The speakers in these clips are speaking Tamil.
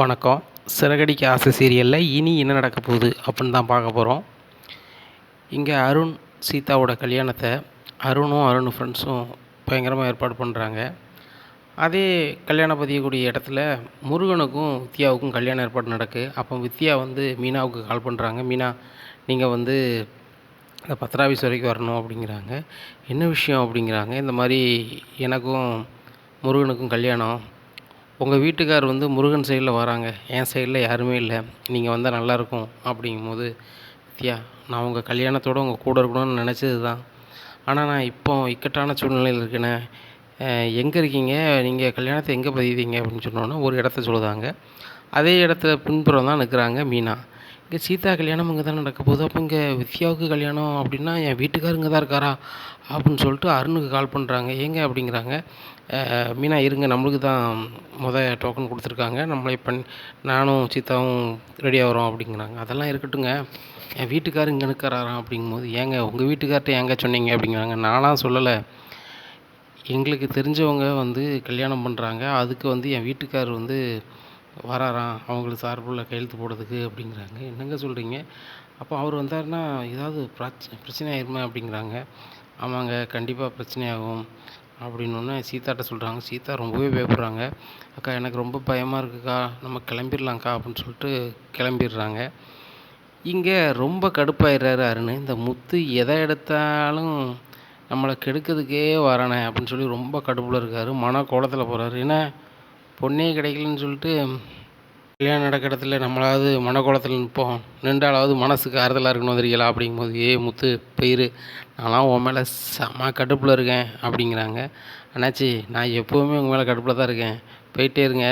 வணக்கம். சிறகடிக்க ஆசை சீரியலில் இனி என்ன நடக்க போகுது அப்படின்னு தான் பார்க்க போகிறோம் இங்கே அருண் சீதாவோட கல்யாணத்தை அருணும் அருண் ஃப்ரெண்ட்ஸும் பயங்கரமாக ஏற்பாடு பண்ணுறாங்க அதே கல்யாணம் பதியக்கூடிய இடத்துல முருகனுக்கும் வித்யாவுக்கும் கல்யாணம் ஏற்பாடு நடக்கு. அப்போ வித்யா வந்து மீனாவுக்கு கால் பண்ணுறாங்க மீனா நீங்கள் வந்து இந்த பத்ராவிஸ் வரைக்கும் வரணும் அப்படிங்கிறாங்க. என்ன விஷயம் அப்படிங்கிறாங்க. இந்த மாதிரி எனக்கும் முருகனுக்கும் கல்யாணம். உங்கள் வீட்டுக்கார் வந்து முருகன் சைடில் வராங்க. என் சைடில் யாருமே இல்லை. நீங்கள் வந்தால் நல்லாயிருக்கும் அப்படிங்கும்போது வித்யா நான் உங்கள் கல்யாணத்தோடு உங்கள் கூட இருக்கணும்னு நினச்சது தான் ஆனால் நான் இப்போ இக்கட்டான சூழ்நிலையில் இருக்கேனே. எங்கே இருக்கீங்க? நீங்கள் கல்யாணத்தை எங்கே பதிவீங்க அப்படின்னு சொன்னோன்னே ஒரு இடத்த சொல்லுதாங்க. அதே இடத்துல பின்புறம் தான் நிற்கிறாங்க மீனா. இங்கே சீதா கல்யாணம் இங்கே தான் நடக்க போகுது. அப்போ இங்கே வித்யாவுக்கு கல்யாணம் அப்படின்னா என் வீட்டுக்கார் இங்கே தான் இருக்காரா? அப்படின்னு சொல்லிட்டு அருணுக்கு கால் பண்ணுறாங்க ஏங்க அப்படிங்கிறாங்க. மீனா இருங்க நம்மளுக்கு தான் மொதல் டோக்கன் கொடுத்துருக்காங்க. நம்மளே பண் நானும் சீதாவும் ரெடி ஆகிறோம் அப்படிங்கிறாங்க. அதெல்லாம் இருக்கட்டுங்க என் வீட்டுக்கார் இங்கே நிற்கிறாராம் அப்படிங்கும்போது ஏங்க உங்கள் வீட்டுக்கார்ட்ட ஏங்க சொன்னீங்க அப்படிங்கிறாங்க. நானாக சொல்லலை. எங்களுக்கு தெரிஞ்சவங்க வந்து கல்யாணம் பண்ணுறாங்க அதுக்கு வந்து என் வீட்டுக்கார் வந்து வராராம். அவங்களுக்கு சார்பில் கையெழுத்து போடுறதுக்கு அப்படிங்கிறாங்க. என்னங்க சொல்கிறீங்க அப்போ அவர் வந்தாருன்னா ஏதாவது பிரச்சனை பிரச்சனை ஆயிருமே அப்படிங்கிறாங்க. ஆமாங்க கண்டிப்பாக பிரச்சனையாகும் அப்படின்னோடனே சீதாட்ட சொல்கிறாங்க சீதா ரொம்பவே பயப்படுறாங்க. அக்கா எனக்கு ரொம்ப பயமாக இருக்குக்கா. நம்ம கிளம்பிடலாங்க்கா அப்படின்னு சொல்லிட்டு கிளம்பிடுறாங்க. இங்கே ரொம்ப கடுப்பாயிடுறாரு அருண். இந்த முத்து எதை எடுத்தாலும் நம்மளை கெடுக்கிறதுக்கே வரானே அப்படின்னு சொல்லி ரொம்ப கடுப்பில் இருக்கார். மன கோலத்தில் போகிறாரு ஏன்னா பொண்ணே கிடைக்கலன்னு சொல்லிட்டு கல்யாணம் நடக்கிற இடத்துல நம்மளாவது மனக்கோலத்தில் நிற்போம். நின்றாலாவது மனசுக்கு ஆறுதலாக இருக்கணும் வந்திருக்கீங்களா அப்படிங்கும்போது ஏ முத்து பயிர். நான்லாம் உன் மேலே செம கடுப்பில் இருக்கேன். அப்படிங்கிறாங்க. அண்ணாச்சி நான் எப்போவுமே உங்கள் மேலே கடுப்பில் தான் இருக்கேன். போயிட்டே இருங்க.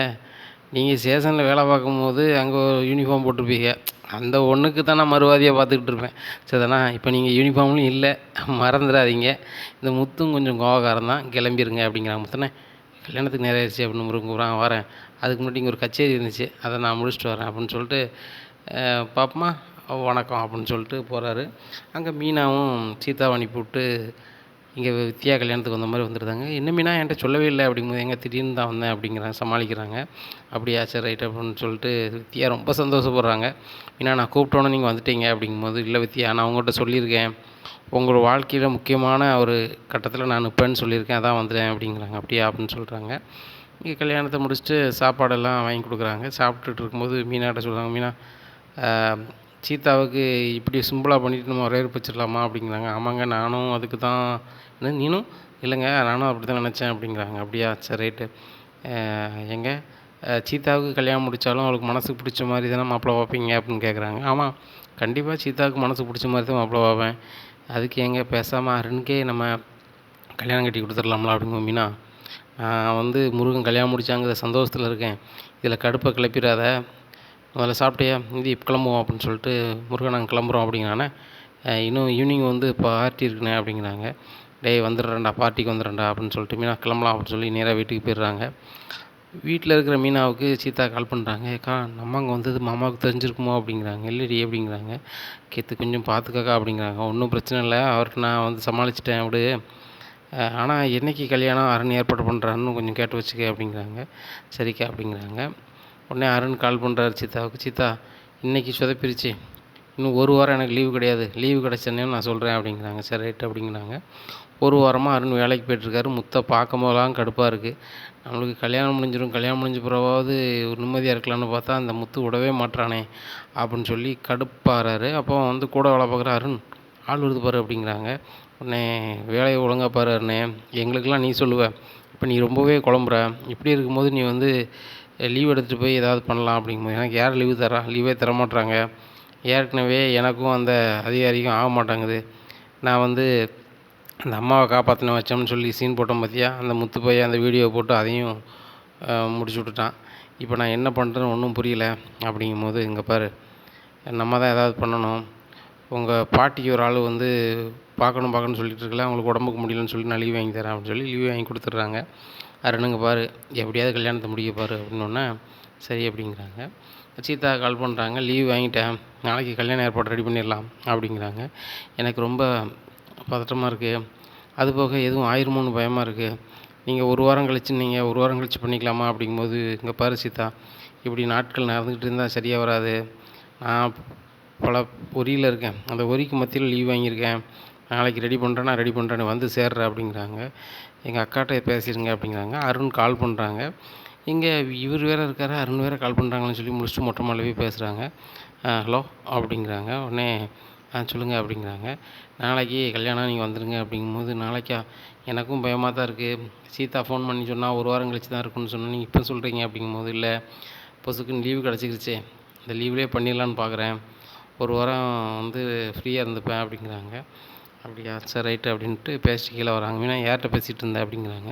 நீங்கள் ஸ்டேஷனில் வேலை பார்க்கும்போது அங்கே ஒரு யூனிஃபார்ம் போட்டிருப்பீங்க. அந்த ஒன்றுக்கு தான் நான் மறுவாதியாக பார்த்துக்கிட்டு இருப்பேன். சரிதானா இப்போ நீங்கள் யூனிஃபார்ம்லையும் இல்லை. மறந்துடாதீங்க. இந்த முத்தும் கொஞ்சம் கோவக்காரன் தான். கிளம்பிருங்க. அப்படிங்கிறாங்க முத்தனே கல்யாணத்துக்கு நேரம் ஆயிடுச்சு அப்படின்னு முருகன் வரேன். அதுக்கு முன்னாடி இங்கே ஒரு கச்சேரி இருந்துச்சு. அதை நான் முடிச்சுட்டு வரேன் அப்படின்னு சொல்லிட்டு பாப்பமா வணக்கம் அப்படின்னு சொல்லிட்டு போகிறாரு அங்கே மீனாவும் சீதாவை அனுப்பிவிட்டு இங்கே வித்யா கல்யாணத்துக்கு வந்த மாதிரி வந்துருந்தாங்க. என்னமேனா என்கிட்ட சொல்லவே இல்லை அப்படிங்கும்போது எங்கே திடீர்னு தான் வந்தேன் அப்படிங்கிறாங்க சமாளிக்கிறாங்க. அப்படியா சரி ரைட் அப்படின்னு சொல்லிட்டு வித்யா ரொம்ப சந்தோஷப்படுறாங்க. மீனா நான் கூப்பிட்டோன்னே நீங்கள் வந்துட்டீங்க அப்படிங்கும்போது இல்லை வித்யா நான் உங்கள்கிட்ட சொல்லியிருக்கேன். உங்களோட வாழ்க்கையில் முக்கியமான ஒரு கட்டத்தில் நான் நிற்பேன்னு சொல்லியிருக்கேன். அதான் வந்துட்டேன் அப்படிங்கிறாங்க. அப்படியா அப்படின்னு சொல்கிறாங்க இங்கே கல்யாணத்தை முடிச்சுட்டு சாப்பாடெல்லாம் வாங்கி கொடுக்குறாங்க. சாப்பிட்டுட்டு இருக்கும்போது மீனாட்ட சொல்கிறாங்க மீனா சீதாவுக்கு இப்படி சிம்பிளாக பண்ணிவிட்டு நம்ம வரவேற்பு வச்சிடலாமா அப்படிங்கிறாங்க. ஆமாங்க நானும் அதுக்கு தான் என்ன நீனும்? இல்லைங்க நானும் அப்படி தான் நினச்சேன் அப்படிங்கிறாங்க. அப்படியா? சரி ரைட்டு எங்க சீதாவுக்கு கல்யாணம் முடித்தாலும் அவளுக்கு மனசுக்கு பிடிச்ச மாதிரி தானே மாப்பிள்ளை பார்ப்பீங்க அப்படின்னு கேட்குறாங்க ஆமாம் கண்டிப்பாக சீதாவுக்கு மனசுக்கு பிடிச்ச மாதிரி தான் மாப்பிள்ளை பார்ப்பேன் அதுக்கு எங்கே பேசாமல் அருணுக்கே நம்ம கல்யாணம் கட்டி கொடுத்துடலாம்ல அப்படிங்கும் மீனா? நான் வந்து முருகன் கல்யாணம் முடித்தாங்கிற சந்தோஷத்தில் இருக்கேன். இதில் கடுப்பை கிளப்பிடாத. முதல்ல சாப்பிட்டியா? இது கிளம்புவோம் அப்படின்னு சொல்லிட்டு முருகன் நாங்கள் கிளம்புறோம் அப்படிங்கிறானே. இன்னும் ஈவினிங் வந்து பார்ட்டி இருக்குண்ணே அப்படிங்கிறாங்க. டேய் வந்துடுறேன்டா பார்ட்டிக்கு வந்துடுறேன்டா அப்படின்னு சொல்லிட்டு மீனா கிளம்பலாம் அப்படின்னு சொல்லி நேராக வீட்டுக்கு போயிடுறாங்க. வீட்டில் இருக்கிற மீனாவுக்கு சீதா கால் பண்ணுறாங்க அக்கா நம்ம அங்கே வந்தது மாமாவுக்கு தெரிஞ்சிருக்குமோ அப்படிங்கிறாங்க. இல்லடி அப்படிங்கிறாங்க. கேத்து கொஞ்சம் பார்த்துக்காக்கா அப்படிங்கிறாங்க. ஒன்றும் பிரச்சனை இல்லை. அவர்கிட்ட நான் வந்து சமாளிச்சிட்டேன் அப்படி ஆனால் என்றைக்கு கல்யாணம் அரண் ஏற்பாடு பண்ணுறான்னு கொஞ்சம் கேட்டு வச்சுக்க அப்படிங்கிறாங்க. சரிக்கா அப்படிங்கிறாங்க. உடனே அருண் கால் பண்ணுறாரு சீதாவுக்கு சித்தா இன்றைக்கி சொதப்பிருச்சு. இன்னும் ஒரு வாரம் எனக்கு லீவு கிடையாது. லீவு கிடச்சேன்னு நான் சொல்கிறேன் அப்படிங்கிறாங்க. சரி ரைட் அப்படிங்கிறாங்க. ஒரு வாரமாக அருண் வேலைக்கு போயிட்டுருக்காரு. முத்தை பார்க்கும் போதெல்லாம் கடுப்பாக இருக்குது நம்மளுக்கு கல்யாணம் முடிஞ்சிடும் கல்யாணம் முடிஞ்ச பிறவாவது ஒரு நிம்மதியாக இருக்கலாம்னு பார்த்தா அந்த முத்து விடவே மாட்டானே அப்படின்னு சொல்லி கடுப்பாகிறாரு அப்போ வந்து கூட வேலை பார்க்குற அருண் ஆள் விடுது பாரு அப்படிங்கிறாங்க. உடனே வேலையை ஒழுங்காக பாரு அருணே. எங்களுக்கெல்லாம் நீ சொல்லுவ. இப்போ நீ ரொம்பவே குழம்புற. இப்படி இருக்கும்போது நீ வந்து லீவ் எடுத்துகிட்டு போய் ஏதாவது பண்ணலாம் அப்படிங்கும்போது எனக்கு யார் லீவு தரா? லீவே தர மாட்றாங்க ஏற்கனவே எனக்கும் அந்த அதிகாரிக்கும் ஆக மாட்டேங்குது. நான் வந்து அந்த அம்மாவை காப்பாற்றின வச்சோம்னு சொல்லி சீன் போட்டோம் பார்த்தியா அந்த முத்து போய் அந்த வீடியோ போட்டு அதையும் முடிச்சு விட்டுட்டான். இப்போ நான் என்ன பண்ணுறேன்னு ஒன்றும் புரியல. அப்படிங்கும்போது இங்கே பாரு நம்ம தான் ஏதாவது பண்ணணும். உங்கள் பாட்டிக்கு ஒரு ஆள் வந்து பார்க்கணும் பார்க்கணும்னு சொல்லிட்டு இருக்கல. அவங்களுக்கு உடம்புக்கு முடியலன்னு சொல்லி நான் லீவ் வாங்கி தரேன் அப்படின்னு சொல்லி லீவ் வாங்கி கொடுத்துட்றாங்க. அருணுங்க பாரு எப்படியாவது கல்யாணத்தை முடிக்க பாரு அப்படின்னோடனே சரி அப்படிங்கிறாங்க. சீதா கால் பண்ணுறாங்க லீவ் வாங்கிட்டேன். நாளைக்கு கல்யாணம் ஏற்பாடு ரெடி பண்ணிடலாம் அப்படிங்கிறாங்க. எனக்கு ரொம்ப பதட்டமாக இருக்குது அது போக எதுவும் ஆயிருமோன்னு பயமாக இருக்குது நீங்கள் ஒரு வாரம் கழிச்சு நீங்கள் ஒரு வாரம் கழிச்சு பண்ணிக்கலாமா அப்படிங்கும்போது இங்கே பாரு சீதா இப்படி நாட்கள் நடந்துக்கிட்டு இருந்தால் சரியாக வராது. நான் பல பொரியில் இருக்கேன். அந்த ஒரிக்கு மத்தியில் லீவ் வாங்கியிருக்கேன். நாளைக்கு ரெடி பண்ணுறேன் நான் ரெடி பண்ணுறேன்னு வந்து சேர்ற அப்படிங்கிறாங்க. எங்கள் அக்காட்ட பேசிடுங்க அப்படிங்கிறாங்க. அருண் கால் பண்ணுறாங்க இங்கே இவர் வேறு இருக்கார் அருண் வேறு கால் பண்ணுறாங்கன்னு சொல்லி முடிச்சுட்டு மொட்டை போய் பேசுகிறாங்க ஹலோ அப்படிங்கிறாங்க. உடனே ஆ சொல்லுங்கள் அப்படிங்கிறாங்க. நாளைக்கு கல்யாணம் நீங்கள் வந்துடுங்க அப்படிங்கும்போது நாளைக்கா எனக்கும் பயமாக தான் இருக்குது சீதா ஃபோன் பண்ணி சொன்னால் ஒரு வாரம் கழிச்சு தான் இருக்குன்னு சொன்னால் நீங்கள் இப்போ சொல்கிறீங்க அப்படிங்கும்போது இல்லை. பொசுக்குன்னு லீவு கிடச்சிக்கிடுச்சே இந்த லீவ்லேயே பண்ணிடலான்னு பார்க்குறேன் ஒரு வாரம் வந்து ஃப்ரீயாக இருந்துப்பேன் அப்படிங்கிறாங்க. அப்படியா சரி ரைட்டு அப்படின்ட்டு பேசிட்டு கீழே வராங்க. மீனா யார்கிட்ட பேசிகிட்டு இருந்தேன் அப்படிங்கிறாங்க.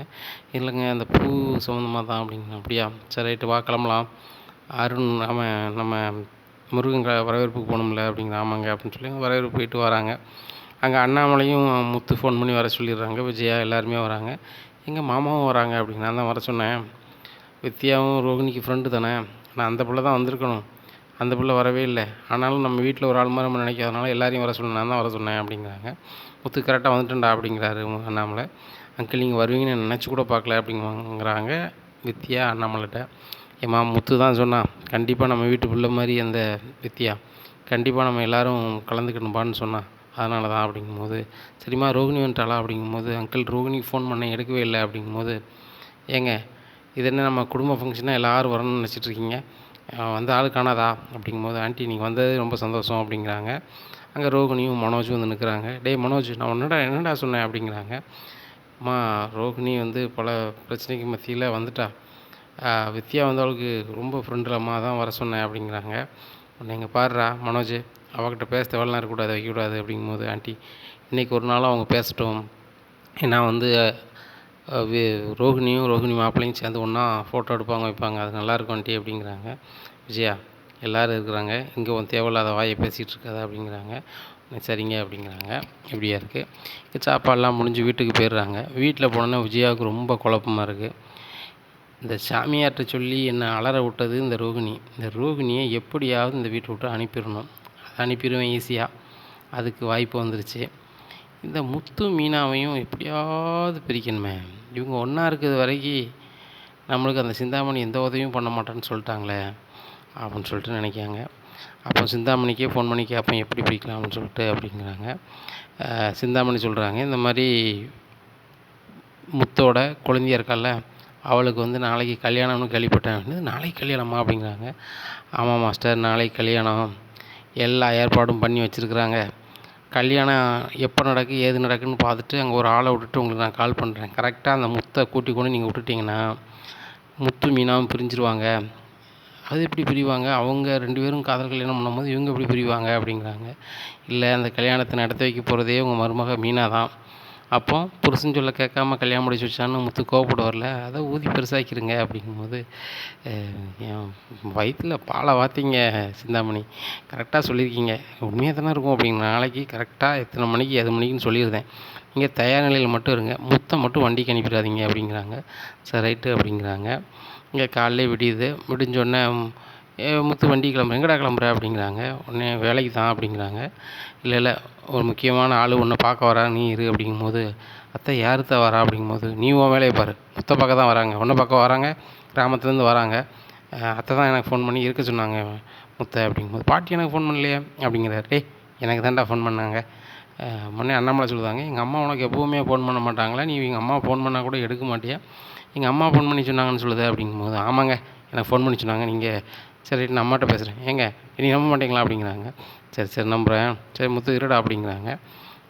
இல்லைங்க அந்த பூ சம்மந்தமாக தான் அப்படிங்கிறேன். அப்படியா சரி ரைட்டு வா கிளம்பலாம். அருண் அவன் நம்ம முருகன் வரவேற்புக்கு போகணும்ல அப்படிங்கிற ஆமாங்க அப்படின்னு சொல்லி வரவேற்பு போயிட்டு வராங்க. அங்கே அண்ணாமலையும் முத்து ஃபோன் பண்ணி வர சொல்லிடுறாங்க. விஜயா எல்லாருமே வராங்க. எங்கள் மாமாவும் வராங்க அப்படின்னு நான் தான் வர சொன்னேன். வித்யாவும் ரோகிணிக்கு ஃப்ரெண்டு தானே. நான் அந்த பிள்ளை தான் வந்திருக்கணும். அந்த பிள்ளை வரவே இல்லை. ஆனாலும் நம்ம வீட்டில் ஒரு ஆள் மாதிரி நம்ம நினைக்காதனால எல்லாரையும் வர சொன்னேன் நான் தான் வர சொன்னேன் அப்படிங்கிறாங்க. முத்து கரெக்டாக வந்துட்டேன்டா அப்படிங்கிறாரு அண்ணாமலை. அங்கிள் நீங்கள் வருவீங்கன்னு நினச்சி கூட பார்க்கல அப்படிங்கிறாங்க வித்யா அண்ணாமலைகிட்ட. ஏம்மா முத்து தான் சொன்னான் கண்டிப்பாக நம்ம வீட்டு பிள்ளை மாதிரி அந்த வித்யா கண்டிப்பாக நம்ம எல்லோரும் கலந்துக்கணும்பான்னு சொன்னான் அதனால தான் அப்படிங்கும்போது சரிம்மா ரோகிணி வந்துட்டாளா அப்படிங்கும்போது அங்கிள் ரோகிணிக்கு ஃபோன் பண்ண எடுக்கவே இல்லை அப்படிங்கும்போது ஏங்க இது என்ன நம்ம குடும்ப ஃபங்க்ஷனாக எல்லோரும் வரணும்னு நினச்சிட்ருக்கீங்க வந்த ஆள் காணாதா? அப்படிங்கும்போது ஆண்டி நீங்கள் வந்தது ரொம்ப சந்தோஷம் அப்படிங்கிறாங்க. அங்கே ரோகிணியும் மனோஜும் வந்து நிற்கிறாங்க டேய் மனோஜ் நான் உன்னடா என்னடா சொன்னேன்? அப்படிங்கிறாங்க. அம்மா ரோகிணி வந்து பல பிரச்சனைக்கு மத்தியில் வந்துட்டா. வித்யா வந்து அவளுக்கு ரொம்ப ஃப்ரெண்டுலம்மா தான் வர சொன்னேன் அப்படிங்கிறாங்க. உன்னை இங்கே பாடுறா மனோஜ். அவகிட்ட பேச தேவையெல்லாம் இருக்கக்கூடாது வைக்கக்கூடாது அப்படிங்கும்போது ஆண்டி இன்றைக்கி ஒரு நாளும் அவங்க பேசட்டும். ஏன்னா வந்து ரோகிணியும் ரோகிணி மாப்பிள்ளையும் சேர்ந்து ஒன்றா ஃபோட்டோ எடுப்பாங்க வைப்பாங்க. அது நல்லாயிருக்கும் ஆண்டி அப்படிங்கிறாங்க. விஜயா எல்லோரும் இருக்கிறாங்க. இங்கே உன் தேவையில்லாத வாயை பேசிகிட்டு இருக்காது அப்படிங்கிறாங்க. சரிங்க அப்படிங்கிறாங்க. இப்படியா இருக்குது சாப்பாடெலாம் முடிஞ்சு வீட்டுக்கு போயிடுறாங்க. வீட்டில் போனோன்னே விஜயாவுக்கு ரொம்ப குழப்பமாக இருக்குது இந்த சாமியார்கிட்ட சொல்லி என்னை அலற விட்டது இந்த ரோகிணி இந்த ரோகிணியை எப்படியாவது இந்த வீட்டை விட்டு அனுப்பிடணும். அனுப்பிடுவேன் ஈஸியாக அதுக்கு வாய்ப்பு வந்துருச்சு. இந்த முத்து மீனாவையும் எப்படியாவது பிரிக்கணுமே. இவங்க ஒன்றா இருக்கிறது வரைக்கும் நம்மளுக்கு அந்த சிந்தாமணி எந்த உதவியும் பண்ண மாட்டேன்னு சொல்லிட்டாங்களே அப்படின்னு சொல்லிட்டு நினைக்காங்க அப்போ சிந்தாமணிக்கே ஃபோன் பண்ணி கேட்பேன் எப்படி பிடிக்கலாம் அப்படின்னு சொல்லிட்டு அப்படிங்கிறாங்க. சிந்தாமணி சொல்கிறாங்க இந்த மாதிரி முத்தோட குழந்தையாக இருக்கால அவளுக்கு வந்து நாளைக்கு கல்யாணம்னு கேள்விப்பட்டேன். நாளைக்கு கல்யாணமா அப்படிங்கிறாங்க. ஆமாம் மாஸ்டர் நாளைக்கு கல்யாணம். எல்லா ஏற்பாடும் பண்ணி வச்சுருக்குறாங்க. கல்யாணம் எப்போ நடக்கு ஏது நடக்குன்னு பார்த்துட்டு அங்கே ஒரு ஆளை விட்டுட்டு உங்களுக்கு நான் கால் பண்ணுறேன் கரெக்டாக அந்த முத்தை கூட்டி கொண்டு நீங்கள் விட்டுட்டிங்கன்னா முத்து மீனாவும் பிரிஞ்சிருவாங்க. அது எப்படி பிரிவாங்க? அவங்க ரெண்டு பேரும் காதல் கல்யாணம் பண்ணும்போது இவங்க எப்படி பிரிவாங்க அப்படிங்கிறாங்க. இல்லை அந்த கல்யாணத்தை நடத்தி வைக்க போகிறதே உங்கள் மருமக மீனா தான் அப்போ புருஷன் சொல்ல கேட்காம கல்யாணம் முடிச்சு வச்சான்னு முத்து கோவப்படுவார்ல அதை ஊதி பெருசாக்கிருங்க அப்படிங்கும்போது என் வயிற்றில் பாலை வாத்திங்க சிந்தாமணி. கரெக்டாக சொல்லியிருக்கீங்க. உண்மையாக தானே இருக்கும் அப்படிங்க நாளைக்கு கரெக்டாக எத்தனை மணிக்கு எது மணிக்குன்னு சொல்லியிருந்தேன். நீங்கள் தயார் நிலையில் மட்டும் இருங்க. முத்தை மட்டும் வண்டிக்கு அனுப்பிடாதீங்க அப்படிங்கிறாங்க. சரி ரைட்டு அப்படிங்கிறாங்க. இங்கே காலையில் விடியுது. விடிஞ்சோடனே முத்து வண்டி கிளம்புற எங்கடா கிளம்புற? அப்படிங்கிறாங்க. உடனே வேலைக்கு தான் அப்படிங்கிறாங்க. இல்லை இல்லை ஒரு முக்கியமான ஆள் உன்னை பார்க்க வரா நீ இரு அப்படிங்கும்போது அத்தை யார் வரா அப்படிங்கும்போது நீ உன் வேலையை பாரு. முத்தை பார்க்க தான் வராங்க. உன்னை பார்க்க வராங்க கிராமத்துலேருந்து வராங்க. அத்தை தான் எனக்கு ஃபோன் பண்ணி இருக்க சொன்னாங்க முத்தை அப்படிங்கும்போது. பாட்டி எனக்கு ஃபோன் பண்ணலையே அப்படிங்கிறாரு. டேய் எனக்கு தான்டா ஃபோன் பண்ணாங்க. முன்னே அண்ணாமலை சொல்லுவாங்க எங்கள் அம்மா உனக்கு எப்போவுமே ஃபோன் பண்ண மாட்டாங்களா? நீ எங்கள் அம்மா ஃபோன் பண்ணால் கூட எடுக்க மாட்டியா? எங்கள் அம்மா ஃபோன் பண்ணி சொன்னாங்கன்னு சொல்லுது. அப்படிங்கும்போது ஆமாங்க எனக்கு ஃபோன் பண்ணி சொன்னாங்க. நீங்கள் சரி நான் அம்மாட்ட பேசுகிறேன் ஏங்க நீ நம்ப மாட்டீங்களா அப்படிங்கிறாங்க. சரி சரி நம்புகிறேன் சரி முத்து இருடா அப்படிங்கிறாங்க.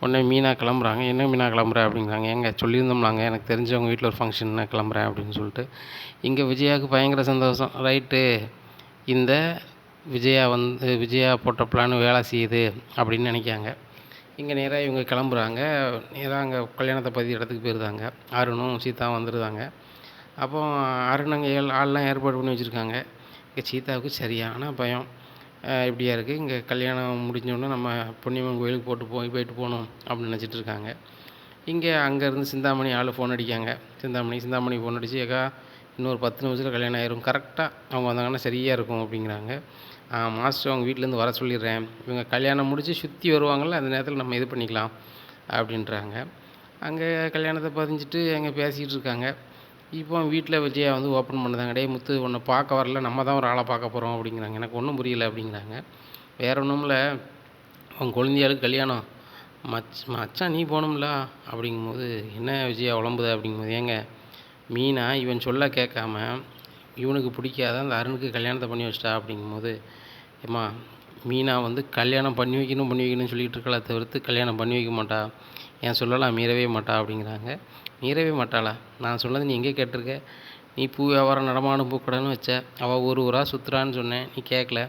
உடனே மீனா கிளம்புறாங்க. என்ன மீனா கிளம்புற அப்படிங்கிறாங்க. ஏங்க சொல்லியிருந்தோம்லாங்க. எனக்கு தெரிஞ்சவங்க வீட்டில் ஒரு ஃபங்க்ஷன் நான் கிளம்புறேன் அப்படின்னு சொல்லிட்டு. இங்கே விஜயாவுக்கு பயங்கர சந்தோஷம். ரைட்டு இந்த விஜயா வந்து விஜயா போட்ட பிளான் வேலை செய்யுது அப்படின்னு நினைக்காங்க இங்கே நேராக இவங்க கிளம்புறாங்க. நேராக அங்கே கல்யாணத்தை பற்றி இடத்துக்கு போயிருந்தாங்க. அருணும் சீதாவும் வந்துருந்தாங்க. அப்போ அருண் அங்கே ஆள்லாம் ஏற்பாடு பண்ணி வச்சுருக்காங்க. இங்கே சீதாவுக்கு சரியான பயம். இப்படியா இருக்குது இங்கே கல்யாணம் முடிஞ்சோடனே நம்ம பொன்னியம்மன் கோயிலுக்கு போட்டு போய் போயிட்டு போகணும் அப்படின்னு நினச்சிட்டு இருக்காங்க. இங்கே அங்கேருந்து சிந்தாமணி ஆள் ஃபோன் அடிக்காங்க. சிந்தாமணி சிந்தாமணி ஃபோன் அடித்து ஏக்கா இன்னொரு பத்து நிமிஷத்தில் கல்யாணம் ஆயிரும். கரெக்டாக அவங்க வந்தாங்கன்னா சரியாக இருக்கும் அப்படிங்கிறாங்க. மாஸ்டர் அவங்க வீட்டிலேருந்து வர சொல்லிடுறேன். இவங்க கல்யாணம் முடித்து சுற்றி வருவாங்கள்ல அந்த நேரத்தில் நம்ம இது பண்ணிக்கலாம் அப்படின்றாங்க. அங்கே கல்யாணத்தை பதிஞ்சிட்டு அங்கே பேசிகிட்டு இருக்காங்க. இப்போ வீட்டில் விஜயா வந்து ஓப்பன் பண்ணுதாங்க. டே முத்து ஒன்று பார்க்க வரல. நம்ம தான் ஒரு ஆளை பார்க்க போகிறோம் அப்படிங்கிறாங்க. எனக்கு ஒன்றும் புரியல அப்படிங்கிறாங்க. வேற ஒன்றும் இல்லை. உன் குழந்தையாளுக்கு கல்யாணம். மச் மச்சான் நீ போகணும்ல அப்படிங்கும்போது என்ன விஜயா உழம்புது அப்படிங்கும்போது ஏங்க மீனா இவன் சொல்ல கேட்காம இவனுக்கு பிடிக்காத அந்த அருணுக்கு கல்யாணத்தை பண்ணி வச்சிட்டா அப்படிங்கும்போது ஏம்மா மீனா வந்து கல்யாணம் பண்ணி வைக்கணும் பண்ணி வைக்கணும்னு சொல்லிகிட்டு இருக்கலாம் தவிர்த்து கல்யாணம் பண்ணி வைக்க மாட்டா. என் சொல்லலாம் மீறவே மாட்டா அப்படிங்கிறாங்க. மீறவே மாட்டாளா? நான் சொன்னது நீ எங்கே கேட்டிருக்க? நீ பூ வியாபாரம் நடமாடும் பூக்கடைன்னு வச்ச. அவள் ஒரு ஊராக சுற்றுறான்னு சொன்னேன். நீ கேட்கல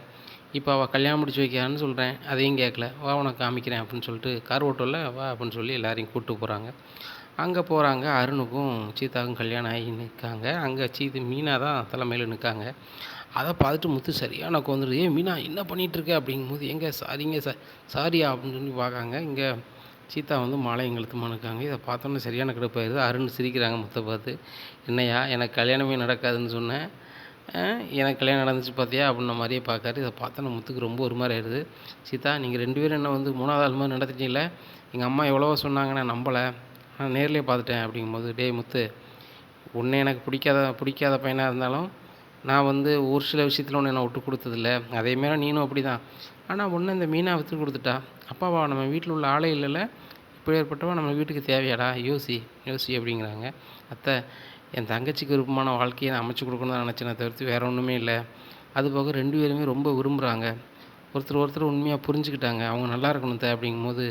இப்போ அவள் கல்யாணம் முடிச்சு வைக்கிறான்னு சொல்கிறேன் அதையும் கேட்கல வா உனக்கு காமிக்கிறேன் அப்படின்னு சொல்லிட்டு கார் ஓட்டோவில் வா அப்படின்னு சொல்லி எல்லாரையும் கூப்பிட்டு போகிறாங்க அங்கே போகிறாங்க அருணுக்கும் சீதாவுக்கும் கல்யாணம் ஆகி நிற்காங்க அங்கே சீது மீனா தான் தலைமையில் நிற்காங்க அதை பார்த்துட்டு முத்து சரியான வந்துடுது. ஏ மீனா என்ன பண்ணிகிட்ருக்க அப்படிங்கும்போது எங்கே சாரிங்க சார் சாரியா? அப்படின்னு சொல்லி பார்க்காங்க. இங்கே சீதா வந்து மாலை எங்களுக்கு மனுக்காங்க இதை பார்த்தோன்னே சரியான கிடப்பாயிருது அருண் சிரிக்கிறாங்க முத்தை பார்த்து. என்னையா எனக்கு கல்யாணமே நடக்காதுன்னு சொன்னேன் எனக்கு கல்யாணம் நடந்துச்சு பார்த்தியா? அப்படின்ன மாதிரியே பார்க்காரு. இதை பார்த்தோன்னே முத்துக்கு ரொம்ப ஒரு மாதிரி ஆயிடுது. சீதா நீங்கள் ரெண்டு பேரும் என்ன வந்து மூணாவது ஆள் மாதிரி நடத்திட்டீங்களே எங்கள் அம்மா எவ்வளவோ சொன்னாங்க நான் நம்பலை. நான் நேர்லேயே பார்த்துட்டேன் அப்படிங்கும்போது டே முத்து உன்னை எனக்கு பிடிக்காத பிடிக்காத பையனாக இருந்தாலும் நான் வந்து ஒரு சில விஷயத்தில் ஒன்று என்னை விட்டு கொடுத்ததில்ல. அதேமாரி நீனும் அப்படி தான் ஆனால் ஒன்று இந்த மீனாக விற்று கொடுத்துட்டா? அப்பாவா நம்ம வீட்டில் உள்ள ஆளே இல்லைல்ல. இப்படி ஏற்பட்டவா நம்ம வீட்டுக்கு தேவையாடா? யோசி யோசி அப்படிங்கிறாங்க. அத்தை என் தங்கச்சிக்கு விருப்பமான வாழ்க்கையை நான் அமைச்சு கொடுக்கணும்னு தான் நினச்சேனே தவிர்த்து வேறு ஒன்றுமே இல்லை. அது போக ரெண்டு பேருமே ரொம்ப விரும்புகிறாங்க ஒருத்தர் ஒருத்தர் உண்மையாக புரிஞ்சுக்கிட்டாங்க. அவங்க நல்லா இருக்கணும் தே அப்படிங்கும்போது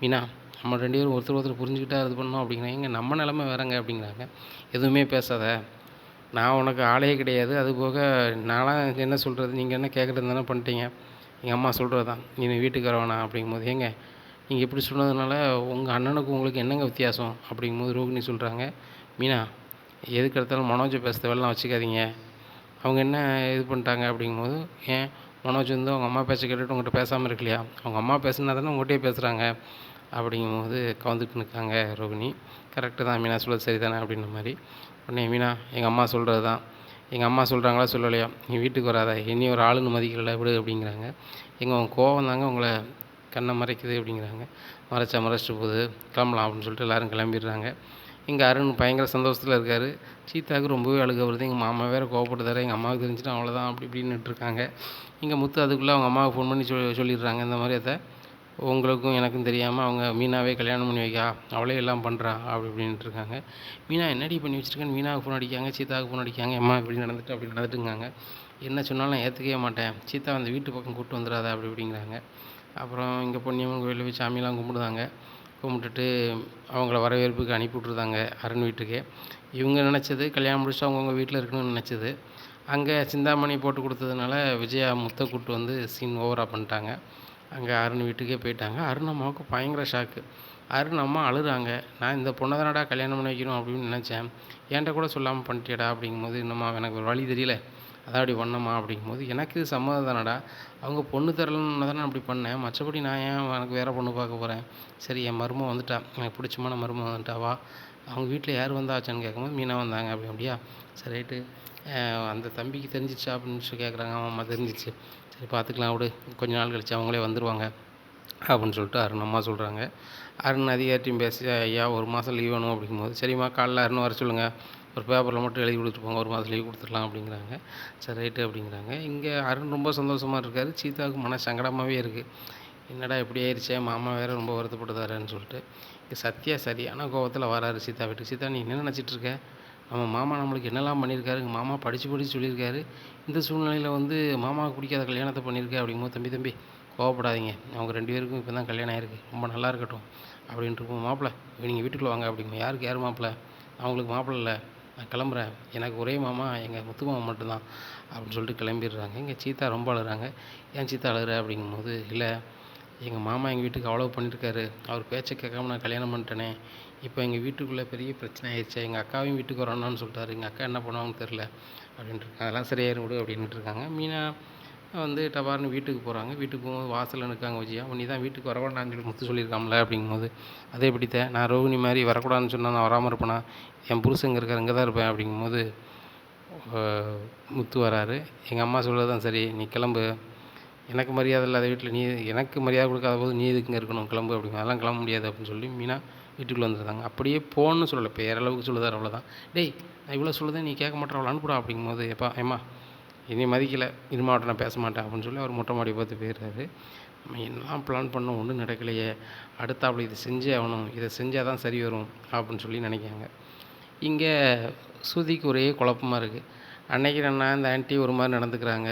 மீனா நம்ம ரெண்டு பேரும் ஒருத்தர் ஒருத்தர் புரிஞ்சுக்கிட்டா இது பண்ணோம் அப்படிங்கிறாங்க. எங்க நம்ம நிலமை வேறங்க அப்படிங்கிறாங்க. எதுவுமே பேசாத. நான் உனக்கு ஆளே கிடையாது. அது போக நான்லாம் என்ன சொல்கிறது நீங்கள் என்ன கேட்குறது தானே பண்ணிட்டீங்க. எங்கள் அம்மா சொல்கிறது தான் நீ வீட்டுக்காரவனா வேணாம் அப்படிங்கும்போது ஏங்க நீங்கள் இப்படி சொன்னதுனால உங்கள் அண்ணனுக்கு உங்களுக்கு என்னங்க வித்தியாசம்? அப்படிங்கும்போது ரோகிணி சொல்கிறாங்க மீனா எதுக்கு எடுத்தாலும் மனோஜை பேச தேவையெல்லாம் வச்சுக்காதீங்க. அவங்க என்ன இது பண்ணிட்டாங்க? அப்படிங்கும்போது ஏன்? மனோஜ் வந்து அவங்க அம்மா பேச கேட்டுட்டு உங்கள்கிட்ட பேசாமல் இருக்கலையா? அவங்க அம்மா பேசுனா தானே உங்கள்கிட்டயே பேசுகிறாங்க அப்படிங்கும்போது கவுந்துட்டு நிற்காங்க ரோகிணி. கரெக்டு தான் மீனா சொல்கிறது சரி தானே அப்படின்ற மாதிரி. உடனே மீனா எங்கள் அம்மா சொல்கிறது தான் எங்கள் அம்மா சொல்கிறாங்களா சொல்லலையா? நீ வீட்டுக்கு வராத இனி ஒரு ஆளுன்னு மதிக்கலை விடு அப்படிங்கிறாங்க. எங்கள் உங்கள் கோவம் தாங்க உங்களை கண்ணை மறைக்குது அப்படிங்கிறாங்க. மறைச்சா மறைச்சிட்டு போகுது. கிளம்பலாம் அப்படின்னு சொல்லிட்டு எல்லோரும் கிளம்பிடுறாங்க. இங்கே அருண் பயங்கர சந்தோஷத்தில் இருக்கார். சீதாவுக்கு ரொம்பவே அழுக வருது. எங்கள் மாமா வேறு கோவப்படுதாரு எங்கள் அம்மாவுக்கு தெரிஞ்சுட்டு அவ்வளோதான் அப்படி இப்படின்னு இருக்காங்க. இங்கே முத்து அதுக்குள்ளே அவங்க அம்மாவுக்கு ஃபோன் பண்ணி சொல்லி சொல்லிடுறாங்க. இந்த மாதிரி அதை உங்களுக்கும் எனக்கும் தெரியாமல் அவங்க மீனாவே கல்யாணம் பண்ணி வைக்கா அவளே எல்லாம் பண்ணுறா அப்படி இப்படின்ட்டு இருக்காங்க. மீனா என்னடி பண்ணி வச்சுருக்கேன்னு? மீனாவுக்கு ஃபோன் அடிக்காங்க சீதாவுக்கு ஃபோன் அடிக்காங்க அம்மா இப்படி நடந்துட்டு அப்படி நடந்துட்டுங்காங்க. என்ன சொன்னாலும் நான் ஏற்றுக்கவே மாட்டேன். சீதா அந்த வீட்டு பக்கம் கூப்பிட்டு வந்துடாத அப்படி இப்படிங்கிறாங்க. அப்புறம் இங்கே பொன்னியம்மன் கோயிலில் போய் சாமியெல்லாம் கும்பிடுதாங்க. கும்பிட்டுட்டு அவங்கள வரவேற்புக்கு அனுப்பி விட்ருந்தாங்க அரண் வீட்டுக்கு. இவங்க நினச்சது கல்யாணம் முடிச்சுட்டு அவங்கவுங்க வீட்டில் இருக்கணும்னு நினச்சது. அங்கே சிந்தாமணி போட்டு கொடுத்ததுனால விஜயா முத்தை கூப்பிட்டு வந்து சீன் ஓவராக பண்ணிட்டாங்க. அங்கே அருண் வீட்டுக்கே போயிட்டாங்க. அருண் அம்மாவுக்கு பயங்கர ஷாக்கு அருண் அம்மா அழுகிறாங்க நான் இந்த பொண்ணை தானடா கல்யாணம் பண்ணி வைக்கணும் அப்படின்னு நினச்சேன். என்கிட்ட கூட சொல்லாமல் பண்ணிட்டியடா அப்படிங்கும்போது இன்னும்மா எனக்கு ஒரு வழி தெரியல. அதான் அப்படி பண்ணம்மா அப்படிங்கும்போது எனக்கு இது சம்மதம் தானடா. அவங்க பொண்ணு தரலன்னு தானே அப்படி பண்ணேன். மற்றபடி நான் ஏன் எனக்கு வேறு பொண்ணு பார்க்க போகிறேன் சரி என் மருமம் வந்துட்டா. எனக்கு பிடிச்சமான மருமம் வந்துட்டா. வா. அவங்க வீட்டில் யார் வந்தாச்சான்னு கேட்கும்போது மீனா வந்தாங்க. அப்படி அப்படியா? சரி ரைட்டு அந்த தம்பிக்கு தெரிஞ்சிச்சா அப்படின்னு சொல்லி கேட்குறாங்க அம்மா தெரிஞ்சிச்சு. சரி பார்த்துக்கலாம் விடு. கொஞ்ச நாள் கழித்து அவங்களே வந்துடுவாங்க அப்படின்னு சொல்லிட்டு அருண் அம்மா சொல்கிறாங்க அருண் அதிகாரிட்டையும் பேசி ஐயா ஒரு மாதம் லீவ் வேணும் அப்படிங்கும்போது சரிம்மா காலைல அருண் வர சொல்லுங்கள் ஒரு பேப்பரில் மட்டும் எழுதி கொடுத்துட்டு போங்க. ஒரு மாதம் லீவ் கொடுத்துடலாம் அப்படிங்கிறாங்க. சரி ரைட்டு அப்படிங்கிறாங்க. இங்கே அருண் ரொம்ப சந்தோஷமாக இருக்கார். சீதாவுக்கு மன சங்கடமாகவே இருக்குது என்னடா இப்படி ஆயிடுச்சே மாமா வேறு ரொம்ப வருத்தப்படுதாருன்னு சொல்லிட்டு. இங்கே சத்யா சரியான கோவத்தில் வராரு சீதா வீட்டுக்கு. சீதா நீ என்ன நினச்சிட்ருக்க நம்ம மாமா நம்மளுக்கு என்னெல்லாம் பண்ணியிருக்காரு எங்கள் மாமா படித்து படித்து சொல்லியிருக்காரு. இந்த சூழ்நிலையில் வந்து மாமாவுக்கு பிடிக்காத கல்யாணத்தை பண்ணியிருக்கேன் அப்படிங்கும்போது தம்பி தம்பி கோவப்படாதீங்க. அவங்க ரெண்டு பேருக்கும் இப்போ தான் கல்யாணம் ஆயிருக்கு. ரொம்ப நல்லா இருக்கட்டும். அப்படின்ட்டு இருக்கும். நீங்கள் வீட்டுக்குள்ளே வாங்க. அப்படிங்க யாருக்கு யார் மாப்பிள்ளை அவங்களுக்கு மாப்பிள்ளை இல்லை. நான் கிளம்புறேன். எனக்கு ஒரே மாமா எங்கள் முத்து மாமா மட்டும்தான். அப்படின்னு சொல்லிட்டு கிளம்பிடுறாங்க. எங்கள் சீத்தா ரொம்ப அழுகிறாங்க. ஏன் சீத்தா அழுகிற? அப்படிங்கும்போது இல்லை எங்கள் மாமா எங்கள் வீட்டுக்கு அவ்வளோ பண்ணியிருக்காரு. அவர் பேச்சை கேட்காம நான் கல்யாணம் பண்ணிட்டேனே. இப்போ எங்கள் வீட்டுக்குள்ளே பெரிய பிரச்சனை ஆயிடுச்சு. எங்கள் அக்காவையும் வீட்டுக்கு வரணும்னு சொல்லிட்டாரு. எங்கள் அக்கா என்ன பண்ணுவாங்கன்னு தெரில அப்படின்ட்டு இருக்காங்க. அதெல்லாம் சரியாயிரும் விடு அப்படின்ட்டு இருக்காங்க. மீனா வந்து டபார்னு வீட்டுக்கு போகிறாங்க வீட்டுக்கு போகும்போது வாசலில் நிற்காங்க விஜயா. நீ தான் வீட்டுக்கு வரவேண்டாம்னு சொல்லி முத்து சொல்லியிருக்காமல அப்படிங்கும்போது அதே எப்படித்த நான் ரோகிணி மாதிரி வரக்கூடாதுன்னு சொன்னால் நான் வராமல் இருப்பேனா? என் புருஷன் இங்கே இருக்கார் இங்கே தான் இருப்பேன் அப்படிங்கும்போது முத்து வராரு. எங்கள் அம்மா சொல்கிறது தான் சரி. நீ கிளம்பு. எனக்கு மரியாதை இல்லாத வீட்டில் நீ எனக்கு மரியாதை கொடுக்காத போது நீ இதுக்குங்க இருக்கணும்? கிளம்பு அப்படிங்க அதெல்லாம் கிளம்ப முடியாது அப்படின்னு சொல்லி மீனா வீட்டுக்குள்ளே வந்துருந்தாங்க அப்படியே போன்னு சொல்லலை. பேரளவுக்கு சொல்லுதார் அவ்வளோதான் டேய் நான் இவ்வளோ சொல்லுதேன் நீ கேட்க மாட்டேற அவளை அனுப்புடா அப்படிங்கும்போது எப்பா ஏம்மா இனி மதிக்கலை. இனிமாவட்ட நான் பேச மாட்டேன் அப்படின்னு சொல்லி அவர் மொட்டை மாடி பார்த்து போயிடுறாரு. நம்ம என்னலாம் பிளான் பண்ணோம் ஒன்றும் நடக்கலையே. அடுத்தாப்புல இதை செஞ்சே ஆகணும். இதை செஞ்சால் தான் சரி வரும் அப்படின்னு சொல்லி நினைக்காங்க இங்கே சுதிக்கு ஒரே குழப்பமா இருக்குது அன்றைக்கி நான் இந்த ஆன்ட்டி ஒரு மாதிரி நடந்துக்கிறாங்க.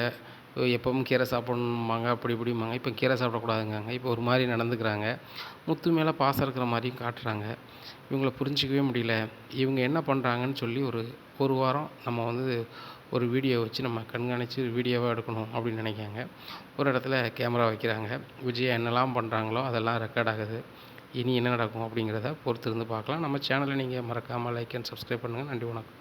எப்பவும் கீரை சாப்பிட்ணும்பாங்க அப்படி இப்படிம்பாங்க. இப்போ கீரை சாப்பிடக்கூடாதுங்காங்க இப்போ ஒரு மாதிரி நடந்துக்கிறாங்க. முத்து மேலே பாசம் இருக்கிற மாதிரியும் காட்டுறாங்க. இவங்கள புரிஞ்சிக்கவே முடியல. இவங்க என்ன பண்ணுறாங்கன்னு சொல்லி ஒரு ஒரு வாரம் நம்ம வந்து ஒரு வீடியோ வச்சு நம்ம கண்காணித்து வீடியோவாக எடுக்கணும் அப்படின்னு நினைக்காங்க ஒரு இடத்துல கேமரா வைக்கிறாங்க. விஜய் என்னெல்லாம் பண்ணுறாங்களோ அதெல்லாம் ரெக்கார்ட் ஆகுது. இனி என்ன நடக்கும் அப்படிங்கிறத பொறுத்து இருந்து பார்க்கலாம். நம்ம சேனலை நீங்கள் மறக்காமல் லைக் அண்ட் சப்ஸ்கிரைப் பண்ணுங்கள் நன்றி வணக்கம்.